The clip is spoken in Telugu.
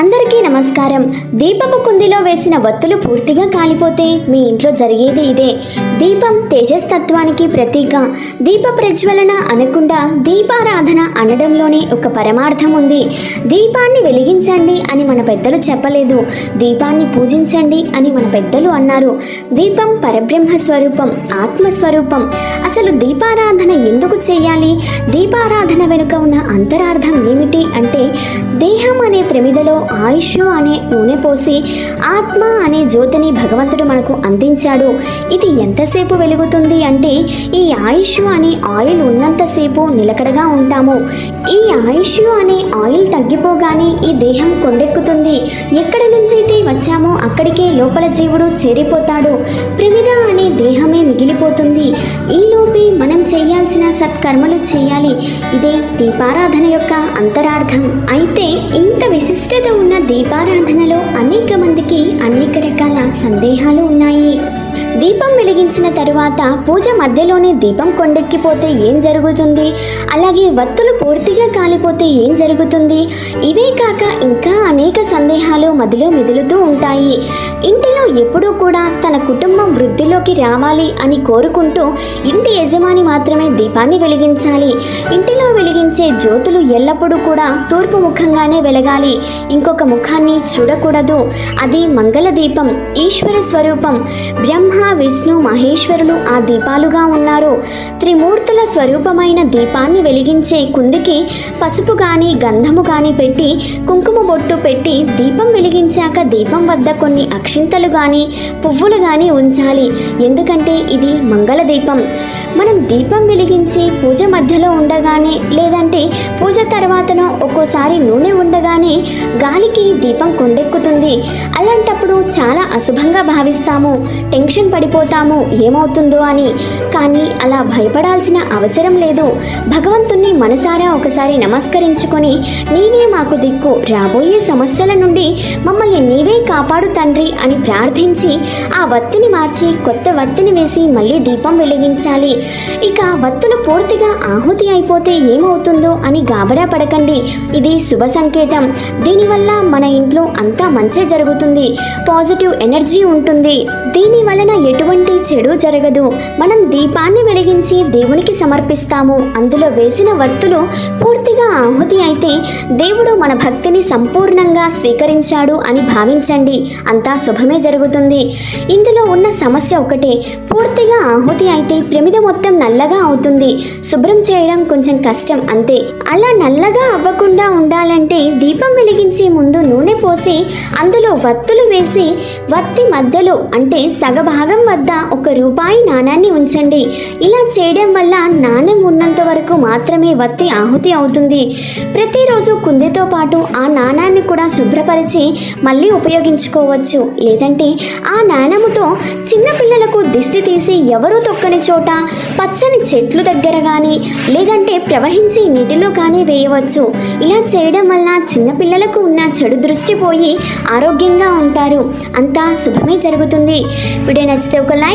అందరికీ నమస్కారం. దీపపు కుందిలో వేసిన వత్తులు పూర్తిగా కాలిపోతే మీ ఇంట్లో జరిగేది ఇదే. దీపం తేజస్తత్వానికి ప్రతీక. దీప ప్రజ్వలన అనకుండా దీపారాధన అనడంలోనే ఒక పరమార్థం ఉంది. దీపాన్ని వెలిగించండి అని మన పెద్దలు చెప్పలేదు. దీపాన్ని పూజించండి అని మన పెద్దలు అన్నారు. దీపం పరబ్రహ్మ స్వరూపం ఆత్మస్వరూపం అసలు దీపారాధన ఎందుకు చేయాలి? దీపారాధన వెనుక ఉన్న అంతరార్థం ఏమిటి అంటే దేహం అనే ప్రమిదలో ఆయుష్ అనే నూనె పోసి ఆత్మ అనే జ్యోతిని భగవంతుడు మనకు అందించాడు. ఇది ఎంత ఎంతసేపు వెలుగుతుంది అంటే ఈ ఆయుష్ అనే ఆయిల్ ఉన్నంతసేపు నిలకడగా ఉంటాము. ఈ ఆయుష్ అనే ఆయిల్ తగ్గిపోగానే ఈ దేహం కొండెక్కుతుంది. ఎక్కడి నుంచైతే వచ్చామో అక్కడికే లోపల జీవుడు చేరిపోతాడు. ప్రమిద అనే దేహమే మిగిలిపోతుంది. ఈలోపే మనం చేయాల్సిన సత్కర్మలు చేయాలి. ఇదే దీపారాధన యొక్క అంతరార్థం. అయితే ఇంత విశిష్టత ఉన్న దీపారాధనలో అనేక మందికి అనేక రకాల సందేహాలు ఉన్నాయి. దీపం వెలిగించిన తరువాత పూజ మధ్యలోనే దీపం కొండెక్కిపోతే ఏం జరుగుతుంది? అలాగే వత్తులు పూర్తిగా కాలిపోతే ఏం జరుగుతుంది? ఇవే కాక ఇంకా అనేక సందేహాలు మదిలో మెదులుతూ ఉంటాయి. ఎప్పుడూ కూడా తన కుటుంబం వృద్ధిలోకి రావాలి అని కోరుకుంటూ ఇంటి యజమాని మాత్రమే దీపాన్ని వెలిగించాలి. ఇంటిలో వెలిగించే జ్యోతులు ఎల్లప్పుడూ కూడా తూర్పు ముఖంగానే వెలగాలి. ఇంకొక ముఖాన్ని చూడకూడదు. అది మంగళ దీపం ఈశ్వర స్వరూపం. బ్రహ్మ విష్ణు మహేశ్వరులు ఆ దీపాలుగా ఉన్నారు. త్రిమూర్తుల స్వరూపమైన దీపాన్ని వెలిగించే కుందికి పసుపు గాని గంధము గాని పెట్టి కుంకుమ బొట్టు పెట్టి దీపం వెలిగించాక దీపం వద్ద కొన్ని అక్షింతలుగా కానీ పువ్వులు కానీ ఉంచాలి. ఎందుకంటే ఇది మంగళ దీపం. మనం దీపం వెలిగించి పూజ మధ్యలో ఉండగానే లేదంటే పూజ తర్వాతనో ఒక్కోసారి నూనె ఉండగానే గాలికి దీపం కొండెక్కుతుంది. అలాంటప్పుడు చాలా అశుభంగా భావిస్తాము. టెన్షన్ పడిపోతాము. ఏమవుతుందో అని. కానీ అలా భయపడాల్సిన అవసరం లేదు. భగవంతుణ్ణి మనసారా ఒకసారి నమస్కరించుకొని నీవే మాకు దిక్కు. రాబోయే సమస్యల నుండి మమ్మల్ని నీవే కాపాడు తండ్రి అని ప్రార్థించి ఆ వత్తిని మార్చి కొత్త వత్తిని వేసి మళ్ళీ దీపం వెలిగించాలి. ఇక వత్తులు పూర్తిగా ఆహుతి అయిపోతే ఏమవుతుందో అని గాబరా పడకండి. ఇది శుభ సంకేతం. దీనివల్ల మన ఇంట్లో అంతా మంచి జరుగుతుంది. పాజిటివ్ ఎనర్జీ ఉంటుంది. దీని వలన ఎటువంటి చెడు జరగదు. మనం దీపాన్ని వెలిగించి దేవునికి సమర్పిస్తాము. అందులో వేసిన వత్తులు పూర్తిగా ఆహుతి అయితే దేవుడు మన భక్తిని సంపూర్ణంగా స్వీకరించాడు అని భావించండి. అంతా శుభమే జరుగుతుంది. ఇందులో ఉన్న సమస్య ఒకటే పూర్తిగా ఆహుతి అయితే ప్రమిద మొత్తం నల్లగా అవుతుంది. శుభ్రం చేయడం కొంచెం కష్టం అంతే. అలా నల్లగా అవ్వకుండా ఉండాలంటే దీపం వెలిగించే ముందు నూనె పోసి అందులో వత్తులు వేసి వత్తి మధ్యలో అంటే సగభాగం వద్ద ఒక రూపాయి నాణాన్ని ఉంచండి. ఇలా చేయడం వల్ల నాణ్యం ఉన్నంత వరకు మాత్రమే వత్తి ఆహుతి అవుతుంది. ప్రతిరోజు కుందితో పాటు ఆ నాణాన్ని కూడా శుభ్రపరిచి మళ్ళీ ఉపయోగించుకోవచ్చు. లేదంటే ఆ నాణముతో చిన్నపిల్లలకు దిష్టి తీసి ఎవరూ తొక్కని చోట పచ్చని చెట్లు దగ్గర కానీ లేదంటే ప్రవహించే నీటిలో కానీ వేయవచ్చు. ఇలా చేయడం వల్ల చిన్నపిల్లలకు ఉన్న చెడు దృష్టి పోయి ఆరోగ్యంగా ఉంటారు. అంతా శుభమే జరుగుతుంది. వీడియో నచ్చితే ఒక